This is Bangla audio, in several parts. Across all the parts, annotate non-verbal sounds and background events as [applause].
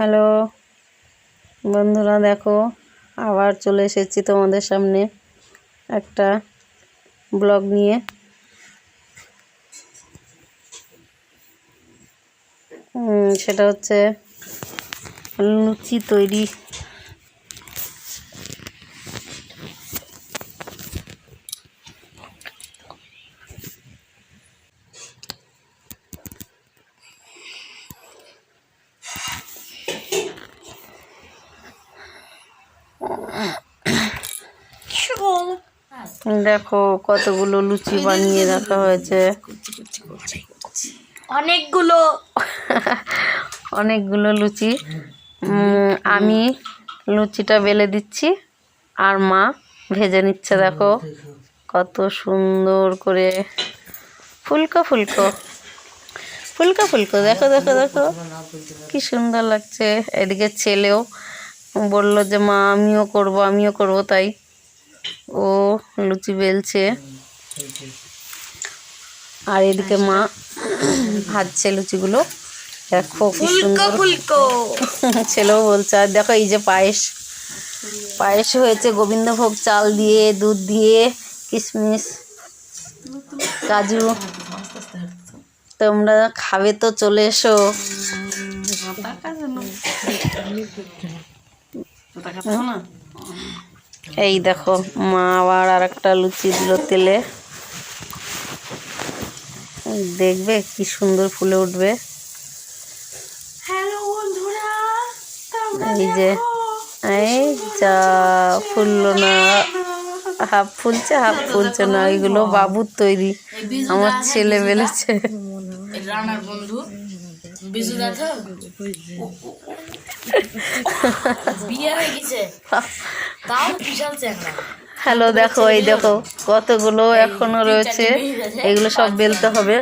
হ্যালো। বন্ধুরা, দেখো, আবার চলে এসেছি তোমাদের সামনে একটা ব্লগ নিয়ে। সেটা হচ্ছে লুচি তৈরি। দেখো কতগুলো লুচি বানিয়ে রাখা হয়েছে। অনেকগুলো। অনেকগুলো লুচি। আমি লুচিটা বেলে দিচ্ছি আর মা ভেজে নিচ্ছে দেখো। কত সুন্দর করে। ফুলকো ফুলকো। ফুলকো ফুলকো। দেখো দেখো দেখো। কি সুন্দর লাগছে। এদিকে ছেলেও বলল যে মা আমিও করব আমিও করব। তাই ও লুচি বেলছে। আর এদিকে মা ভাজছে লুচিগুলো। দেখো কি সুন্দর [laughs] ছেলেও বলছে আর দেখো এই যে পায়েস। পায়েস হয়েছে গোবিন্দভোগ চাল দিয়ে দুধ দিয়ে কিশমিশ কাজু। তোমরা খাবে তো চলে এসো। এই দেখো মা আবার আর একটা লুচি দিল তেলে। দেখবে কি সুন্দর ফুলে উঠবে। এই যে এই যা ফুললো না। হাফ ফুলছে হাফ ফুলছে না এগুলো বাবুর তৈরি। আমার ছেলে বেলেছে। রানার বন্ধু বিজু দাদা হ্যালো দেখো এই দেখো কতগুলো এখনও রয়েছে। এগুলো সব বেলতে হবে।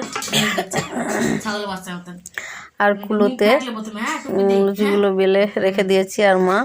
আর কুলোতে প্রথমে হ্যাঁ লুচিগুলো বেলে রেখে দিয়েছি আর মা।